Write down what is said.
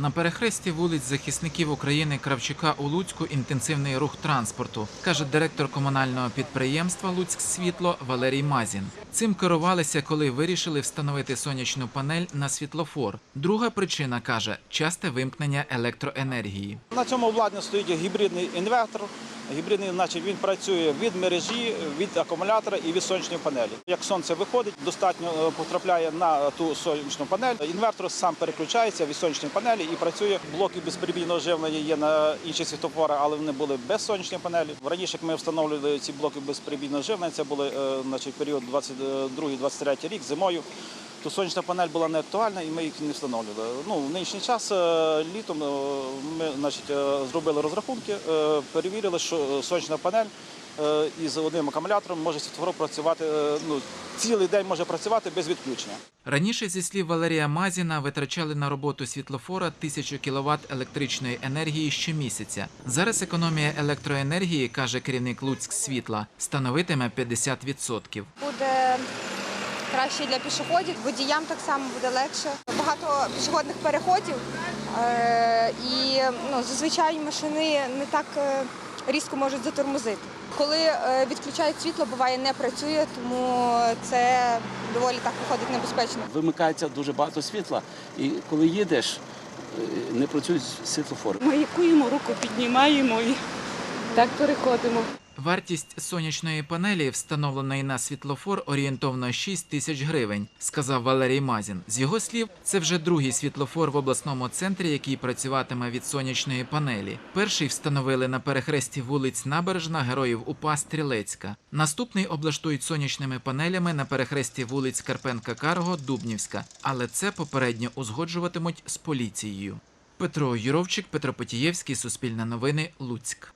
На перехресті вулиць захисників України Кравчука у Луцьку інтенсивний рух транспорту, каже директор комунального підприємства Луцьк Світло Валерій Мазін. Цим керувалися, коли вирішили встановити сонячну панель на світлофор. Друга причина каже часте вимкнення електроенергії. На цьому обладнанні стоїть гібридний інвертор. Гібридний, значить, він працює від мережі, від акумулятора і від сонячної панелі. Як сонце виходить, достатньо е, потрапляє на ту сонячну панель. Інвертор сам переключається від сонячної панелі і працює. Блоки безперебійного живлення є на інші світлофори, але вони були без сонячної панелі. Раніше, як ми встановлювали ці блоки безперебійного живлення, це були е, значить, період 22-23 рік зимою. То сонячна панель була не актуальна і ми їх не встановлювали. Ну, в нинішній час е, літом е, ми значить, е, зробили розрахунки, перевірили, що сонячна панель із одним акумулятором може світлофор працювати ну, цілий день може працювати без відключення. Раніше, зі слів Валерія Мазіна, витрачали на роботу світлофора тисячу кіловат електричної енергії щомісяця. Зараз економія електроенергії, каже керівник Луцьк Світла, становитиме 50%. буде краще для пішоходів, водіям так само буде легше. Багато пішохідних переходів е, і ну, зазвичай машини не так е, різко можуть затормозити. Коли е, відключають світло, буває не працює, тому це доволі так виходить небезпечно. Вимикається дуже багато світла, і коли їдеш, не працюють світлофори. Маякуємо, руку піднімаємо і так переходимо. Вартість сонячної панелі, встановленої на світлофор, орієнтовно 6 тисяч гривень, сказав Валерій Мазін. З його слів, це вже другий світлофор в обласному центрі, який працюватиме від сонячної панелі. Перший встановили на перехресті вулиць Набережна Героїв УПА Стрілецька. Наступний облаштують сонячними панелями на перехресті вулиць Карпенка Карго Дубнівська, але це попередньо узгоджуватимуть з поліцією. Петро Юровчик, Петро Потієвський, Суспільне новини, Луцьк.